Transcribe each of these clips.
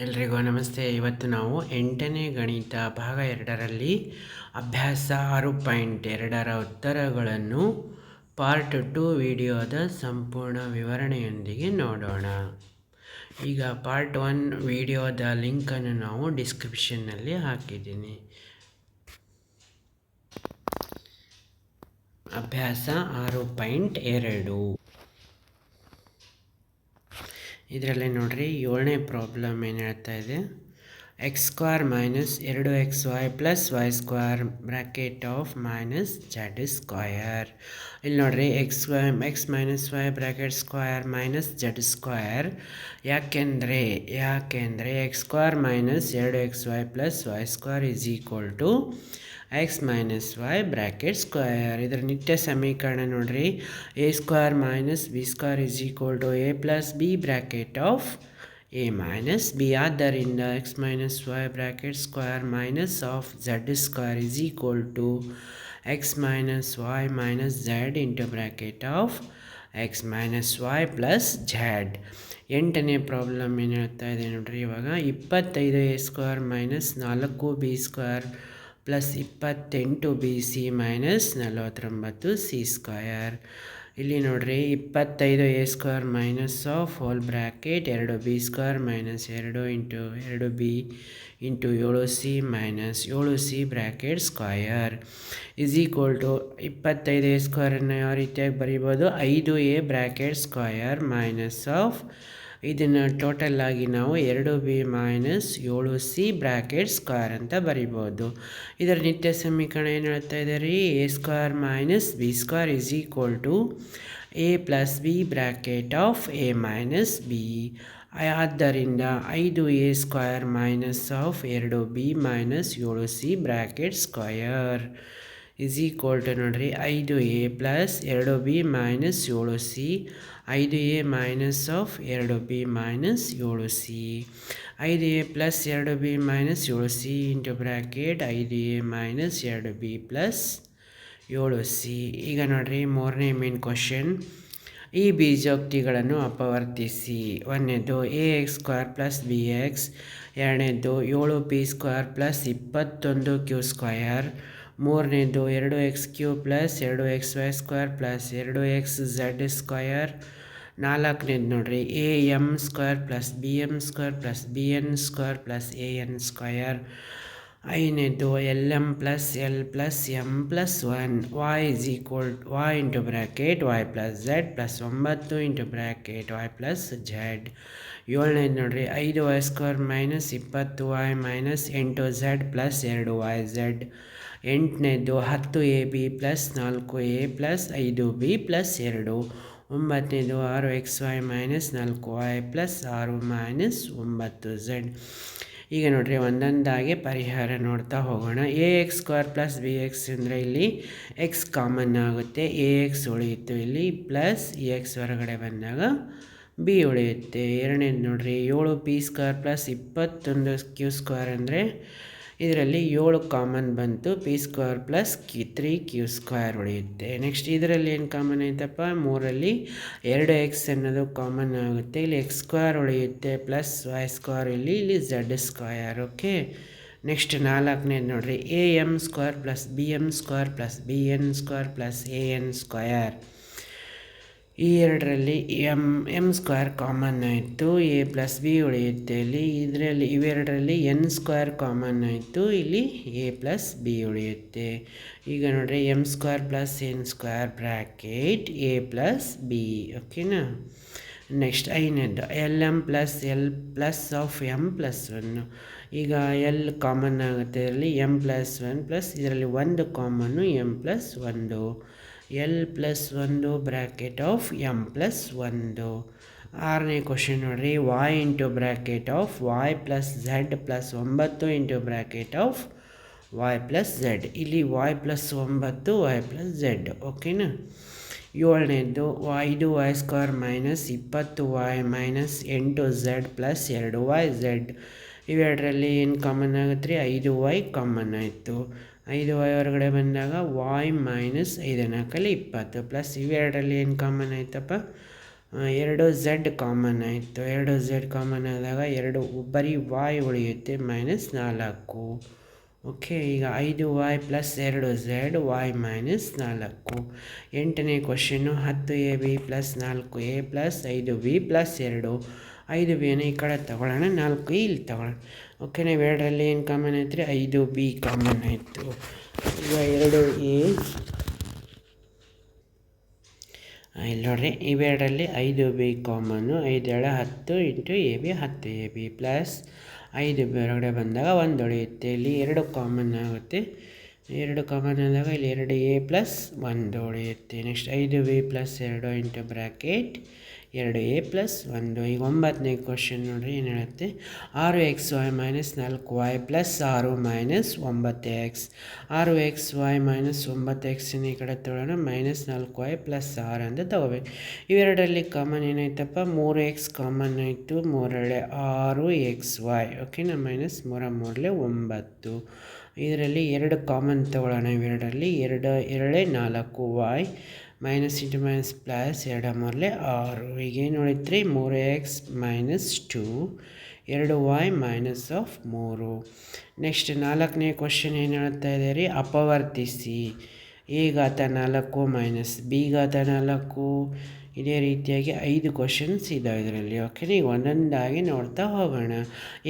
ಎಲ್ರಿಗೂ ನಮಸ್ತೆ. ಇವತ್ತು ನಾವು ಎಂಟನೇ ಗಣಿತ ಭಾಗ ಎರಡರಲ್ಲಿ ಅಭ್ಯಾಸ ಆರು ಪಾಯಿಂಟ್ ಎರಡರ ಉತ್ತರಗಳನ್ನು ಪಾರ್ಟ್ ಟು ವಿಡಿಯೋದ ಸಂಪೂರ್ಣ ವಿವರಣೆಯೊಂದಿಗೆ ನೋಡೋಣ. ಈಗ ಪಾರ್ಟ್ ಒನ್ ವಿಡಿಯೋದ ಲಿಂಕನ್ನು ನಾವು ಡಿಸ್ಕ್ರಿಪ್ಷನ್ನಲ್ಲಿ ಹಾಕಿದ್ದೀನಿ. ಅಭ್ಯಾಸ ಆರು ಪಾಯಿಂಟ್ ಎರಡು. ಇದರಲ್ಲಿ ನೋಡಿರಿ ಏಳನೇ ಪ್ರಾಬ್ಲಮ್ ಏನು ಹೇಳ್ತಾ ಇದೆ? ಎಕ್ಸ್ ಸ್ಕ್ವಾರ್ ಮೈನಸ್ ಎರಡು X Y plus Y square bracket of minus Z square ಇಲ್ಲಿ ನೋಡಿರಿ X Y X minus Y bracket square minus Z square ಯಾಕೆಂದರೆ ಯಾಕೆಂದರೆ ಎಕ್ಸ್ ಸ್ಕ್ವಾರ್ ಮೈನಸ್ ಎರಡು X Y plus Y square is equal to X minus Y bracket square ಇದರ ನಿತ್ಯ ಸಮೀಕರಣ ನೋಡ್ರಿ. A square minus B square is equal to A plus B bracket of A minus B ಆದ್ದರಿಂದ X minus Y bracket square minus of Z square is equal to X minus Y minus Z into bracket of X minus Y plus Z ಎಂಟನೇ problem ಏನು ಹೇಳ್ತಾ ಇದೆ ನೋಡ್ರಿ ಇವಾಗ. ಇಪ್ಪತ್ತೈದು A square minus ನಾಲ್ಕು B square plus ಇಪ್ಪತ್ತೆಂಟು B C minus ನಲವತ್ತೊಂಬತ್ತು ಸಿ ಸ್ಕ್ವಯರ್ ಇಲ್ಲಿ ನೋಡಿರಿ ಇಪ್ಪತ್ತೈದು A square minus of whole bracket ಎರಡು ಬಿ ಸ್ಕ್ವೇರ್ ಮೈನಸ್ ಎರಡು ಇಂಟು ಎರಡು ಬಿ ಇಂಟು ಏಳು ಸಿ ಮೈನಸ್ ಏಳು C bracket square is equal to ಇಪ್ಪತ್ತೈದು ಎ ಸ್ಕ್ವೇರನ್ನು ಯಾವ ರೀತಿಯಾಗಿ ಬರೀಬೋದು? ಐದು A bracket square minus of ಇದನ್ನು ಟೋಟಲ್ ಆಗಿ ನಾವು ಎರಡು ಬಿ ಮೈನಸ್ ಏಳು ಸಿ ಬ್ರ್ಯಾಕೆಟ್ ಸ್ಕ್ವೇರ್ ಅಂತ ಬರಿಬೋದು. ಇದರ ನಿತ್ಯ ಸಮೀಕರಣ ಏನು ಹೇಳ್ತಾ ಇದೆ ರೀ A square minus B square is equal to A plus B bracket of A minus B ಆದ್ದರಿಂದ ಐದು ಎ ಸ್ಕ್ವಯರ್ ಮೈನಸ್ ಆಫ್ ಎರಡು ಬಿ ಮೈನಸ್ ಏಳು C bracket square is equal to ನೋಡಿರಿ ಐದು ಎ ಪ್ಲಸ್ ಎರಡು ಬಿ ಮೈನಸ್ ಏಳು C. ಐದು A minus of ಎರಡು ಬಿ ಮೈನಸ್ ಏಳು ಸಿ. ಐದು ಎ ಪ್ಲಸ್ ಎರಡು ಬಿ ಮೈನಸ್ ಏಳು ಸಿ ಇಂಟು ಬ್ರ್ಯಾಕೆಟ್ ಐದು ಎ ಮೈನಸ್ ಎರಡು ಬಿ ಪ್ಲಸ್ ಏಳು ಸಿ. ಈಗ ನೋಡಿರಿ ಮೂರನೇ ಮೇನ್ ಕ್ವಶನ್ ಈ ಬೀಜೋಕ್ತಿಗಳನ್ನು ಅಪವರ್ತಿಸಿ. ಒಂದನೇದು A X square plus B X ಎರಡನೇದು ಏಳು ಪಿ ಸ್ಕ್ವೇರ್ ಪ್ಲಸ್ ಇಪ್ಪತ್ತೊಂದು ಕ್ಯೂ ಸ್ಕ್ವಯರ್ ಮೂರನೇದು ಎರಡು ಎಕ್ಸ್ ಕ್ಯೂ ಪ್ಲಸ್ ಎರಡು ಎಕ್ಸ್ ವೈ ಸ್ಕ್ವೇರ್ ಪ್ಲಸ್ ಎರಡು ಎಕ್ಸ್ ಝಡ್ ಸ್ಕ್ವಯರ್ ನಾಲ್ಕನೇದು ನೋಡಿರಿ, A M square plus B M square plus B N square plus A N square ಐದನೇದು L M plus L plus M plus one Y is equal Y into bracket Y plus Z plus ಒಂಬತ್ತು into bracket Y plus Z. ಏಳನೇದು ನೋಡಿರಿ, ಐದು Y square minus ಇಪ್ಪತ್ತು Y minus ಎಂಟು Z plus ಎರಡು Y Z ಎಂಟನೇದು ಹತ್ತು A B plus ನಾಲ್ಕು A plus ಐದು ಬಿ ಪ್ಲಸ್ ಎರಡು. ಒಂಬತ್ತನೇದು ಆರು ಎಕ್ಸ್ ವೈ ಮೈನಸ್ ನಾಲ್ಕು ವೈ ಪ್ಲಸ್ ಆರು ಮೈನಸ್ ಒಂಬತ್ತು ಝೆಡ್ ಈಗ ನೋಡಿರಿ, ಒಂದೊಂದಾಗಿ ಪರಿಹಾರ ನೋಡ್ತಾ ಹೋಗೋಣ. A X square plus B X ಅಂದರೆ ಇಲ್ಲಿ ಎಕ್ಸ್ ಕಾಮನ್ ಆಗುತ್ತೆ. ಎ ಎಕ್ಸ್ ಉಳಿಯಿತು ಇಲ್ಲಿ ಪ್ಲಸ್ ಎಕ್ಸ್ ಹೊರಗಡೆ ಬಂದಾಗ ಬಿ ಉಳಿಯುತ್ತೆ. ಎರಡನೇದು ನೋಡಿರಿ, ಏಳು ಪಿ ಸ್ಕ್ವೇರ್ ಪ್ಲಸ್ ಇಪ್ಪತ್ತೊಂದು ಕ್ಯೂ ಸ್ಕ್ವೇರ್ ಅಂದರೆ ಇದರಲ್ಲಿ ಏಳು ಕಾಮನ್ ಬಂತು, P square plus Q three Q square ಉಳಿಯುತ್ತೆ. ನೆಕ್ಸ್ಟ್ ಇದರಲ್ಲಿ ಏನು ಕಾಮನ್ ಐತಪ್ಪ, ಮೂರಲ್ಲಿ ಎರಡು ಎಕ್ಸ್ ಅನ್ನೋದು ಕಾಮನ್ ಆಗುತ್ತೆ. ಇಲ್ಲಿ ಎಕ್ಸ್ ಸ್ಕ್ವೇರ್ ಉಳಿಯುತ್ತೆ ಪ್ಲಸ್ ವೈ ಸ್ಕ್ವೇರ್, ಇಲ್ಲಿ ಇಲ್ಲಿ ಝಡ್ ಸ್ಕ್ವಯರ್ ಓಕೆ? ನೆಕ್ಸ್ಟ್ ನಾಲ್ಕನೇದು ನೋಡಿರಿ, A M square plus B M square plus B N square plus A N square ಈ ಎರಡರಲ್ಲಿ ಎಂ ಎಂ ಸ್ಕ್ವೇರ್ ಕಾಮನ್ ಆಯಿತು, ಎ ಪ್ಲಸ್ ಬಿ ಉಳಿಯುತ್ತೆ ಇಲ್ಲಿ. ಇದರಲ್ಲಿ ಇವೆರಡರಲ್ಲಿ ಎನ್ ಸ್ಕ್ವೇರ್ ಕಾಮನ್ ಆಯಿತು, ಇಲ್ಲಿ ಎ ಪ್ಲಸ್ ಬಿ ಉಳಿಯುತ್ತೆ. ಈಗ ನೋಡಿರಿ M square plus N square bracket A plus B, ಓಕೆನಾ? Next, ಐನದ್ದು, L M plus L plus of M plus one ಈಗ ಎಲ್ ಕಾಮನ್ ಆಗುತ್ತೆ ಇದರಲ್ಲಿ ಎಂ ಪ್ಲಸ್ ಒನ್ ಪ್ಲಸ್ ಇದರಲ್ಲಿ ಒಂದು ಕಾಮನ್ನು ಎಂ ಪ್ಲಸ್ ಒಂದು. ಎಲ್ ಪ್ಲಸ್ ಒಂದು ಬ್ರ್ಯಾಕೆಟ್ ಆಫ್ ಎಂ ಪ್ಲಸ್ ಒಂದು ಆರನೇ ಕ್ವಶನ್ ನೋಡಿರಿ Y into bracket of Y plus Z plus ಒಂಬತ್ತು into bracket of Y plus Z ಇಲ್ಲಿ ವಾಯ್ ಪ್ಲಸ್ ಒಂಬತ್ತು ವಾಯ್ ಪ್ಲಸ್ ಝಡ್ ಓಕೆನಾ ಏಳನೇದು ಐದು ವಾಯ್ ಸ್ಕ್ವೇರ್ ಮೈನಸ್ ಇಪ್ಪತ್ತು ವಾಯ್ ಮೈನಸ್ ಎಂಟು ಝಡ್ ಪ್ಲಸ್ ಎರಡು ವಾಯ್ ಝಡ್ ಇವೆರಡರಲ್ಲಿ ಏನು ಕಾಮನ್ ಆಗುತ್ತೆ ರೀ ಐದು ವೈ ಕಾಮನ್ ಆಯಿತು. ಐದು ವೈ ಹೊರಗಡೆ ಬಂದಾಗ ವಾಯ್ ಮೈನಸ್ ಐದು ನಾಲ್ಕಲ್ಲಿ ಇಪ್ಪತ್ತು. ಪ್ಲಸ್ ಇವೆರಡರಲ್ಲಿ ಏನು ಕಾಮನ್ ಆಯ್ತಪ್ಪ? ಎರಡು ಝೆಡ್ ಕಾಮನ್ ಆಯಿತು. ಎರಡು ಝೆಡ್ ಕಾಮನ್ ಆದಾಗ ಎರಡು ಬರೀ ವಾಯ್ ಉಳಿಯುತ್ತೆ ಮೈನಸ್ ನಾಲ್ಕು. ಓಕೆ ಈಗ ಐದು ವಾಯ್ ಪ್ಲಸ್ ಎರಡು ಝೆಡ್ ವಾಯ್ ಮೈನಸ್ ನಾಲ್ಕು. ಎಂಟನೇ ಕ್ವಶನ್ನು ಹತ್ತು ಎ ಬಿ ಪ್ಲಸ್ ನಾಲ್ಕು ಎ ಪ್ಲಸ್ ಐದು ಬಿ ಪ್ಲಸ್ ಎರಡು. ಐದು ಬಿಯನ್ನು ಈ ಕಡೆ ತಗೊಳ್ಳೋಣ, ನಾಲ್ಕು ಇಲ್ಲಿ ತಗೊಳ್ಳೋಣ. ಓಕೆ ನಾವು ಎರಡರಲ್ಲಿ ಏನು ಕಾಮನ್ ಐತ್ರಿ? ಐದು ಬಿ ಕಾಮನ್ ಆಯಿತು. ಈಗ ಎರಡು ಎ. ಇಲ್ಲಿ ನೋಡ್ರಿ ಇವೆರಡರಲ್ಲಿ ಐದು ಬಿ ಕಾಮನ್ನು ಐದೇಳು ಹತ್ತು ಇಂಟು ಎ ಬಿ ಹತ್ತು ಎ ಬಿ ಪ್ಲಸ್ ಐದು ಬಿ ಹೊರಗಡೆ ಬಂದಾಗ ಒಂದು ಉಳಿಯುತ್ತೆ ಇಲ್ಲಿ ಎರಡು ಕಾಮನ್ ಆಗುತ್ತೆ. ಎರಡು ಕಾಮನ್ ಆದಾಗ ಇಲ್ಲಿ ಎರಡು ಎ ಪ್ಲಸ್ ಒಂದು ಉಳಿಯುತ್ತೆ ನೆಕ್ಸ್ಟ್ ಐದು ಬಿ ಪ್ಲಸ್ ಎರಡು ಇಂಟು ಬ್ರ್ಯಾಕೆಟ್ ಎರಡು ಎ ಪ್ಲಸ್ ಒಂದು. ಈಗ ಒಂಬತ್ತನೇ ಕ್ವಶನ್ ನೋಡಿರಿ ಏನು ಹೇಳುತ್ತೆ? ಆರು ಎಕ್ಸ್ ವೈ ಮೈನಸ್ ನಾಲ್ಕು ವೈ ಪ್ಲಸ್ ಆರು ಮೈನಸ್ ಒಂಬತ್ತು ಎಕ್ಸ್ ಆರು ಎಕ್ಸ್ ವೈ ಮೈನಸ್ ಒಂಬತ್ತು ಎಕ್ಸಿನ ಈ ಕಡೆ ತೊಗೊಳ್ಳೋಣ. ಮೈನಸ್ ನಾಲ್ಕು ವೈ ಪ್ಲಸ್ ಆರು ಅಂತ ತಗೋಬೇಕು. ಇವೆರಡರಲ್ಲಿ ಕಾಮನ್ ಏನಾಯ್ತಪ್ಪ? ಮೂರು ಎಕ್ಸ್ ಕಾಮನ್ ಆಯಿತು. ಮೂರಳೆ ಆರು ಎಕ್ಸ್ ವೈ ಓಕೆನಾ ಮೈನಸ್ ಮೂರ ಮೂರಲೆ ಒಂಬತ್ತು. ಇದರಲ್ಲಿ ಎರಡು ಕಾಮನ್ ತಗೊಳ್ಳೋಣ ಇವೆರಡರಲ್ಲಿ. ಎರಡು, ಎರಡೇ ನಾಲ್ಕು Y minus into minus plus ಎರಡು ಮೂರಲೆ ಆರು. ಈಗೇನು ಉಳಿತ್ರಿ ಮೂರು ಎಕ್ಸ್ ಮೈನಸ್ ಟೂ ಎರಡು ವಾಯ್ ಮೈನಸ್ ಆಫ್ ಮೂರು. ನೆಕ್ಸ್ಟ್ ನಾಲ್ಕನೇ ಕ್ವಶನ್ ಏನು ಹೇಳ್ತಾ ಇದೆ ರೀ ಅಪವರ್ತಿಸಿ. ಎ ಘಾತ ನಾಲ್ಕು ಮೈನಸ್ ಬಿ ಘಾತ ನಾಲ್ಕು. ಇದೇ ರೀತಿಯಾಗಿ ಐದು ಕ್ವಶನ್ಸ್ ಇದಾವೆ ಇದರಲ್ಲಿ. ಓಕೆ ಈಗ ಒಂದೊಂದಾಗಿ ನೋಡ್ತಾ ಹೋಗೋಣ.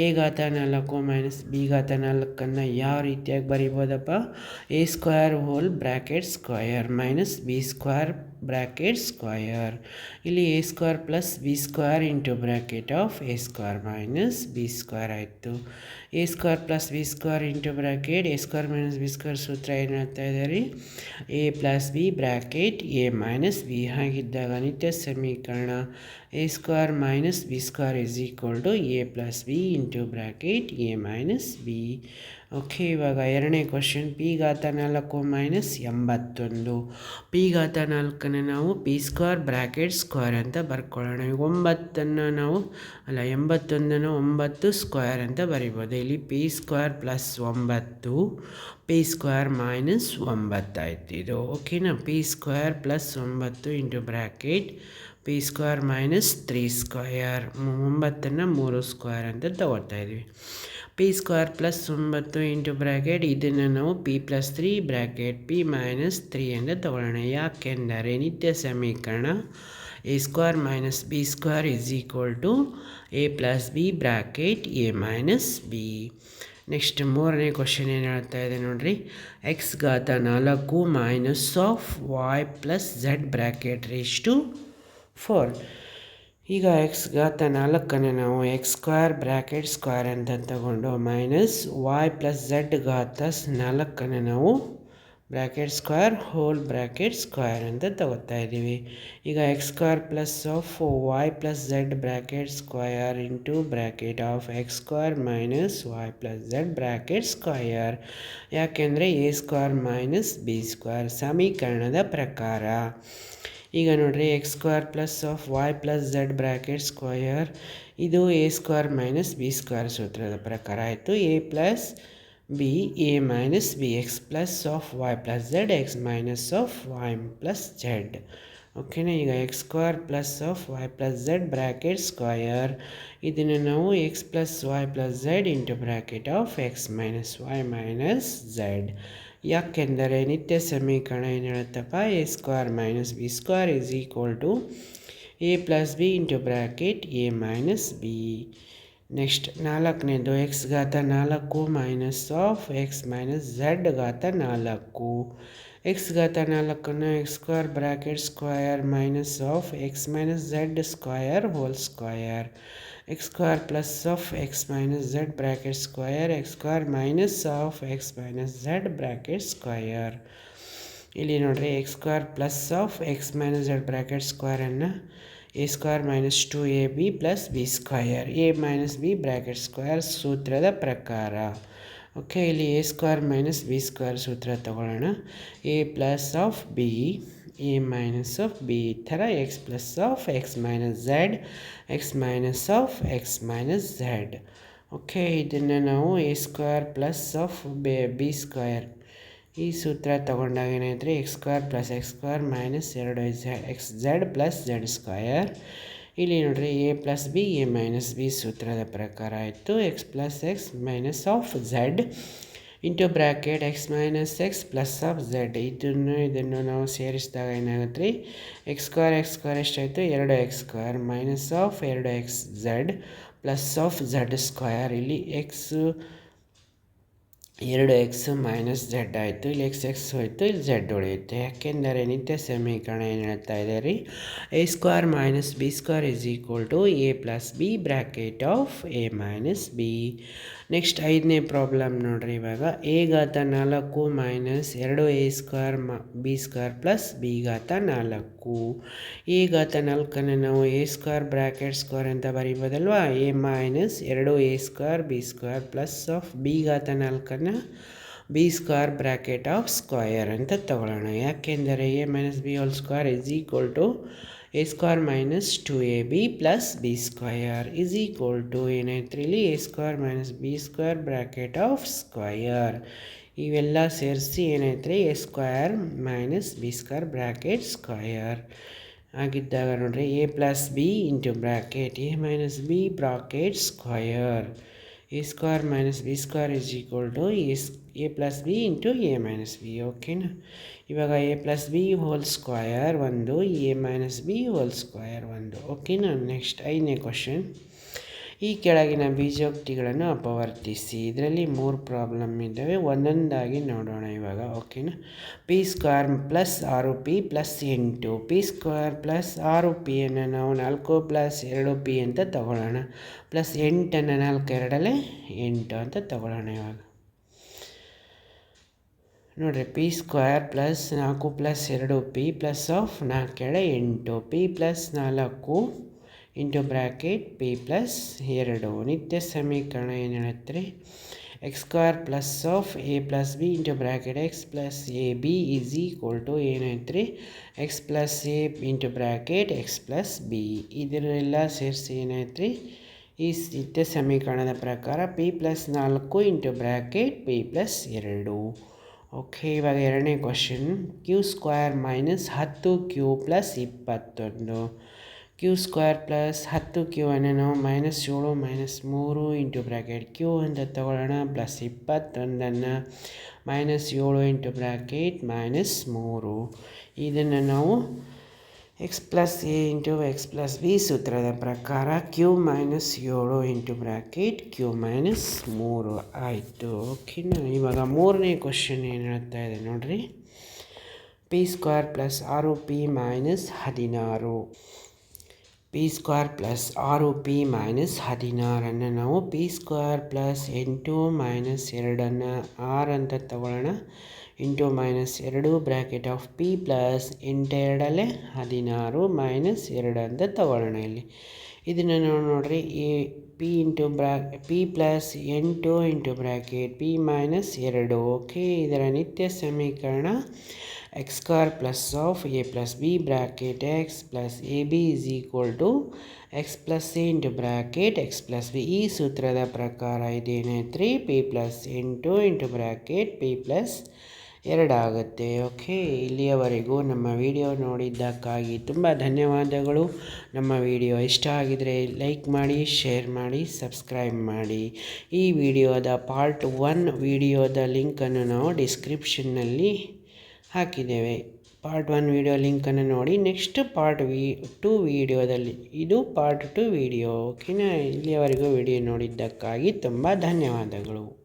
ಎ ಗಾತ ನಾಲ್ಕು ಮೈನಸ್ ಬಿ ಗಾತ ನಾಲ್ಕನ್ನು ಯಾವ ರೀತಿಯಾಗಿ ಬರಿಬೋದಪ್ಪ? A square whole bracket square minus B square bracket square ಇಲ್ಲಿ A square plus B square into bracket of A square minus B square ಆಯಿತು. A square plus B square into bracket A square minus B square ಸೂತ್ರ ಏನು ಹೇಳ್ತಾ ಇದೆ ರೀ A plus B bracket A minus B ಹಾಗಿದ್ದಾಗ ನಿತ್ಯ ಸಮೀಕರಣ A square minus B square is equal to A plus B into bracket A minus B okay ಇವಾಗ ಎರಡನೇ ಕ್ವಶನ್ ಪಿ ಘಾತ ನಾಲ್ಕು ಮೈನಸ್ ಎಂಬತ್ತೊಂದು. ಪಿ ಘಾತ ನಾಲ್ಕನ್ನು ನಾವು ಪಿ ಸ್ಕ್ವೇರ್ ಬ್ರ್ಯಾಕೆಟ್ ಸ್ಕ್ವೇರ್ ಅಂತ ಬರ್ಕೊಳ್ಳೋಣ. ಈಗ ಒಂಬತ್ತನ್ನು ನಾವು, ಅಲ್ಲ, ಎಂಬತ್ತೊಂದನ್ನು ಒಂಬತ್ತು ಸ್ಕ್ವೇರ್ ಅಂತ ಬರಿಬೋದು. ಇಲ್ಲಿ ಪಿ ಸ್ಕ್ವೇರ್ ಪ್ಲಸ್ ಒಂಬತ್ತು ಪಿ ಸ್ಕ್ವೇರ್ ಮೈನಸ್ ಒಂಬತ್ತಾಯ್ತು ಇದು. ಓಕೆನಾ ಪಿ ಸ್ಕ್ವೇರ್ ಪ್ಲಸ್ ಒಂಬತ್ತು into bracket P square minus three square ಒಂಬತ್ತನ್ನು ಮೂರು ಸ್ಕ್ವೇರ್ ಅಂತ ತಗೋತಾ ಇದ್ದೀವಿ ಪಿ ಸ್ಕ್ವೇರ್ ಪ್ಲಸ್ ಒಂಬತ್ತು ಇಂಟು ಬ್ರ್ಯಾಕೆಟ್ ಇದನ್ನು ನಾವು P plus three bracket P minus three ಅಂತ ತಗೊಳ್ಳೋಣ ಯಾಕೆಂದರೆ ನಿತ್ಯ ಸಮೀಕರಣ A square minus B square is equal to A plus B bracket A minus B next ಮೂರನೇ ಕ್ವಶನ್ ಏನು ಹೇಳ್ತಾ ಇದೆ ನೋಡಿರಿ ಎಕ್ಸ್ ಘಾತ ನಾಲ್ಕು minus of Y plus Z bracket raise to four ಈಗ ಎಕ್ಸ್ ಘಾತ ನಾಲ್ಕನ್ನು ನಾವು ಎಕ್ಸ್ ಸ್ಕ್ವೇರ್ ಬ್ರ್ಯಾಕೆಟ್ ಸ್ಕ್ವೇರ್ ಅಂತ ತಗೊಂಡು ಮೈನಸ್ ವಾಯ್ ಪ್ಲಸ್ ಝೆಡ್ ಘಾತ ನಾಲ್ಕನ್ನು ನಾವು bracket square whole bracket square ಅಂತ ತಗೋತಾ ಇದ್ದೀವಿ. ಈಗ X square plus of Y plus Z bracket square into bracket of X square minus Y plus Z bracket square ಯಾಕೆಂದರೆ A square minus B square ಸಮೀಕರಣದ ಪ್ರಕಾರ. ಈಗ ನೋಡಿರಿ X square plus of Y plus Z bracket square ಇದು A square minus B square ಸೂತ್ರದ ಪ್ರಕಾರ ಆಯಿತು. A plus B A minus B X plus of Y plus Z X minus of Y plus Z ಓಕೆನಾ ಈಗ X square plus of Y plus Z bracket square ಇದನ್ನು ನಾವು X plus Y plus Z into bracket of X minus Y minus Z ಯಾಕೆಂದರೆ ನಿತ್ಯ ಸಮೀಕರಣ ಏನು ಹೇಳುತ್ತಪ್ಪ A square minus B square is equal to A plus B into bracket A minus B next ನಾಲ್ಕನೇದು X ಘಾತ ನಾಲ್ಕು minus of X minus Z ಘಾತ ನಾಲ್ಕು. X ಘಾತ ನಾಲ್ಕನ್ನು X square bracket square minus of X minus Z square whole square X square plus of X minus Z bracket square X square minus of x minus Z bracket square ಇಲ್ಲಿ ನೋಡ್ರಿ X square plus of X minus Z bracket ಸ್ಕ್ವೇರನ್ನು A square minus two A B plus B square A minus B bracket square ಸೂತ್ರದ ಪ್ರಕಾರ. Okay, ಇಲ್ಲಿ A square minus B square ಸೂತ್ರ ತಗೊಳ್ಳೋಣ. A plus of B A minus of B ಈ ಥರ X plus of X minus Z X minus of X minus Z okay, ಇದನ್ನು ನಾವು A square plus of B B square ಈ ಸೂತ್ರ ತಗೊಂಡಾಗ ಏನಾಯ್ತು X square plus X square minus ಎರಡು X Z plus Z square ಇಲ್ಲಿ ನೋಡ್ರಿ A plus B A minus B ಸೂತ್ರದ ಪ್ರಕಾರ ಆಯಿತು. X plus X minus of Z into bracket X minus X plus of Z ಇದನ್ನು ಇದನ್ನು ನಾವು ಸೇರಿಸಿದಾಗ ಏನಾಗುತ್ತೆ ರೀ ಎಕ್ಸ್ ಸ್ಕ್ವೇರ್ ಎಕ್ಸ್ ಸ್ಕ್ವೇರ್ ಎಷ್ಟಾಯಿತು? ಎರಡು ಎಕ್ಸ್ ಸ್ಕ್ವೇರ್ ಮೈನಸ್ ಆಫ್ ಎರಡು X Z plus of Z square ಇಲ್ಲಿ ಎಕ್ಸು ಎರಡು ಎಕ್ಸ್ ಮೈನಸ್ ಝೆಡ್ ಆಯಿತು, ಇಲ್ಲಿ ಎಕ್ಸ್ ಎಕ್ಸ್ ಹೋಯಿತು, ಇಲ್ಲಿ ಝೆಡ್ ಉಳಿಯುತ್ತೆ. ಯಾಕೆಂದರೆ ನಿತ್ಯ ಸಮೀಕರಣ ಏನು ಹೇಳ್ತಾ ಇದೆ ರೀ A square minus B square is equal to A plus B bracket of A minus B next ಐದನೇ ಪ್ರಾಬ್ಲಮ್ ನೋಡಿರಿ ಇವಾಗ. ಎ ಘಾತ ನಾಲ್ಕು ಮೈನಸ್ ಎರಡು ಎ ಸ್ಕ್ವೇರ್ ಮ ಬಿ ಸ್ಕ್ವೇರ್ ಪ್ಲಸ್ ಬಿ ಘಾತ ನಾಲ್ಕು. ಎ ಘಾತ ನಾಲ್ಕನ್ನು ನಾವು ಎ ಸ್ಕ್ವೇರ್ ಬ್ರ್ಯಾಕೆಟ್ ಸ್ಕ್ವೇರ್ ಅಂತ ಬರೀಬೋದಲ್ವಾ? ಎ ಮೈನಸ್ ಎರಡು A square B square plus of B ಘಾತ ನಾಲ್ಕನ್ನು B square bracket of square ಅಂತ ತಗೊಳ್ಳೋಣ. ಯಾಕೆಂದರೆ A minus B whole square is equal to A square minus two A B plus B square is equal to ಏನಾಯ್ತು ಇಲ್ಲಿ? A square minus B square bracket of square ಇವೆಲ್ಲ ಸೇರಿಸಿ ಏನಾಯ್ತು A square minus B square bracket square ಆಗಿದ್ದಾಗ ನೋಡಿರಿ A plus B into bracket A minus B bracket square A square minus B square is equal to as A plus B into A minus B ಓಕೆನಾ ಇವಾಗ A plus B whole square ಒಂದು A minus B whole square ಒಂದು ಓಕೆನಾ next ಐದನೇ question ಈ ಕೆಳಗಿನ ಬೀಜೋಕ್ತಿಗಳನ್ನು ಅಪವರ್ತಿಸಿ. ಇದರಲ್ಲಿ ಮೂರು ಪ್ರಾಬ್ಲಮ್ ಇದ್ದಾವೆ ಒಂದೊಂದಾಗಿ ನೋಡೋಣ ಇವಾಗ ಓಕೆನಾ ಪಿ ಸ್ಕ್ವೇರ್ ಪ್ಲಸ್ ಆರು ಪಿ ಪ್ಲಸ್ ಎಂಟು ಪಿ ಸ್ಕ್ವೇರ್ ಪ್ಲಸ್ ಆರು ಪಿಯನ್ನು ನಾವು ನಾಲ್ಕು ಪ್ಲಸ್ ಎರಡು ಪಿ ಅಂತ ತಗೊಳ್ಳೋಣ. ಪ್ಲಸ್ ಎಂಟನ್ನು ನಾಲ್ಕು ಎರಡಲ್ಲೇ ಎಂಟು ಅಂತ ತಗೊಳ್ಳೋಣ ಇವಾಗ. ನೋಡಿರಿ ಪಿ ಸ್ಕ್ವೇರ್ ಪ್ಲಸ್ ನಾಲ್ಕು ಪ್ಲಸ್ ಎರಡು ಪಿ ಪ್ಲಸ್ ಆಫ್ ನಾಲ್ಕೆರಡು ಎಂಟು ಪಿ ಪ್ಲಸ್ ನಾಲ್ಕು ಇಂಟು ಬ್ರ್ಯಾಕೆಟ್ ಪಿ ಪ್ಲಸ್ ಎರಡು. ನಿತ್ಯ ಸಮೀಕರಣ ಏನು ಹೇಳುತ್ತೆ X square plus of A plus B into bracket X plus A B is equal to ಏನೈತ್ರಿ X plus A into bracket X plus B ಇದರೆಲ್ಲ ಸೇರಿಸಿ ಏನೈತ್ರಿ ಈ ನಿತ್ಯ ಸಮೀಕರಣದ ಪ್ರಕಾರ ಪಿ ಪ್ಲಸ್ ನಾಲ್ಕು ಇಂಟು ಬ್ರ್ಯಾಕೆಟ್ ಪಿ ಪ್ಲಸ್ ಎರಡು. ಓಕೆ ಇವಾಗ ಎರಡನೇ ಕ್ವಶನ್ ಕ್ಯೂ ಸ್ಕ್ವೇರ್ ಮೈನಸ್ ಹತ್ತು ಕ್ಯೂ ಪ್ಲಸ್ ಇಪ್ಪತ್ತೊಂದು. ಕ್ಯೂ ಸ್ಕ್ವೇರ್ ಪ್ಲಸ್ ಹತ್ತು ಕ್ಯೂ ಅನ್ನು ನಾವು ಮೈನಸ್ ಏಳು ಮೈನಸ್ ಮೂರು ಇಂಟು ಬ್ರ್ಯಾಕೆಟ್ ಕ್ಯೂ ಅಂತ ತಗೊಳ್ಳೋಣ ಪ್ಲಸ್ ಇಪ್ಪತ್ತೊಂದನ್ನು ಮೈನಸ್ ಏಳು ಇಂಟು ಬ್ರ್ಯಾಕೆಟ್ ಮೈನಸ್ ಮೂರು. ಇದನ್ನು ನಾವು X plus A into X plus B ಸೂತ್ರದ ಪ್ರಕಾರ ಕ್ಯೂ ಮೈನಸ್ ಏಳು ಇಂಟು ಬ್ರ್ಯಾಕೆಟ್ ಕ್ಯೂ ಮೈನಸ್ ಮೂರು. ಆಯಿತು. ಓಕೆನಾ ಇವಾಗ ಮೂರನೇ ಕ್ವಶನ್ ಏನು ಹೇಳ್ತಾ ಇದೆ ನೋಡಿರಿ? ಪಿ ಸ್ಕ್ವೇರ್ ಪ್ಲಸ್ ಆರು ಪಿ ಮೈನಸ್ ಹದಿನಾರು. ಪಿ ಸ್ಕ್ವೇರ್ ಪ್ಲಸ್ ಆರು ಪಿ ಮೈನಸ್ ಹದಿನಾರನ್ನು ನಾವು ಪಿ ಸ್ಕ್ವೇರ್ ಪ್ಲಸ್ ಎಂಟು ಮೈನಸ್ ಎರಡನ್ನು ಆರು ಅಂತ ತಗೊಳ್ಳೋಣ ಇಂಟು ಮೈನಸ್ ಎರಡು ಬ್ರ್ಯಾಕೆಟ್ ಆಫ್ ಪಿ ಪ್ಲಸ್ ಎಂಟೆರಡಲ್ಲೇ ಹದಿನಾರು ಮೈನಸ್ ಎರಡು ಅಂತ ತಗೊಳ್ಳೋಣ ಇಲ್ಲಿ ಇದನ್ನು ನಾವು ನೋಡ್ರಿ ಈ P into bra P plus ಎಂಟು ಇಂಟು ಬ್ರ್ಯಾಕೆಟ್ ಪಿ ಮೈನಸ್ ಎರಡು ಓಕೆ ಇದರ ನಿತ್ಯ ಸಮೀಕರಣ X square plus of A plus B bracket X plus A B is equal to X plus into bracket X plus B ಈ ಸೂತ್ರದ ಪ್ರಕಾರ ಇದೇನೈತ್ರಿ P plus ಎಂಟು ಇಂಟು ಬ್ರ್ಯಾಕೆಟ್ ಪಿ ಪ್ಲಸ್ ಎರಡಾಗುತ್ತೆ ಓಕೆ ಇಲ್ಲಿಯವರೆಗೂ ನಮ್ಮ ವಿಡಿಯೋ ನೋಡಿದ್ದಕ್ಕಾಗಿ ತುಂಬ ಧನ್ಯವಾದಗಳು. ನಮ್ಮ ವಿಡಿಯೋ ಇಷ್ಟ ಆಗಿದರೆ ಲೈಕ್ ಮಾಡಿ ಶೇರ್ ಮಾಡಿ ಸಬ್ಸ್ಕ್ರೈಬ್ ಮಾಡಿ. ಈ ವಿಡಿಯೋದ ಪಾರ್ಟ್ ಒನ್ ವಿಡಿಯೋದ ಲಿಂಕನ್ನು ನಾವು ಡಿಸ್ಕ್ರಿಪ್ಷನ್ನಲ್ಲಿ ಹಾಕಿದ್ದೇವೆ. ಪಾರ್ಟ್ ಒನ್ ವಿಡಿಯೋ ಲಿಂಕನ್ನು ನೋಡಿ. ನೆಕ್ಸ್ಟ್ ಪಾರ್ಟ್ ವಿ, ಟು ವಿಡಿಯೋದಲ್ಲಿ, ಇದು ಪಾರ್ಟ್ ಟು ವಿಡಿಯೋ. ಓಕೆನಾ? ಇಲ್ಲಿಯವರೆಗೂ ವಿಡಿಯೋ ನೋಡಿದ್ದಕ್ಕಾಗಿ ತುಂಬ ಧನ್ಯವಾದಗಳು.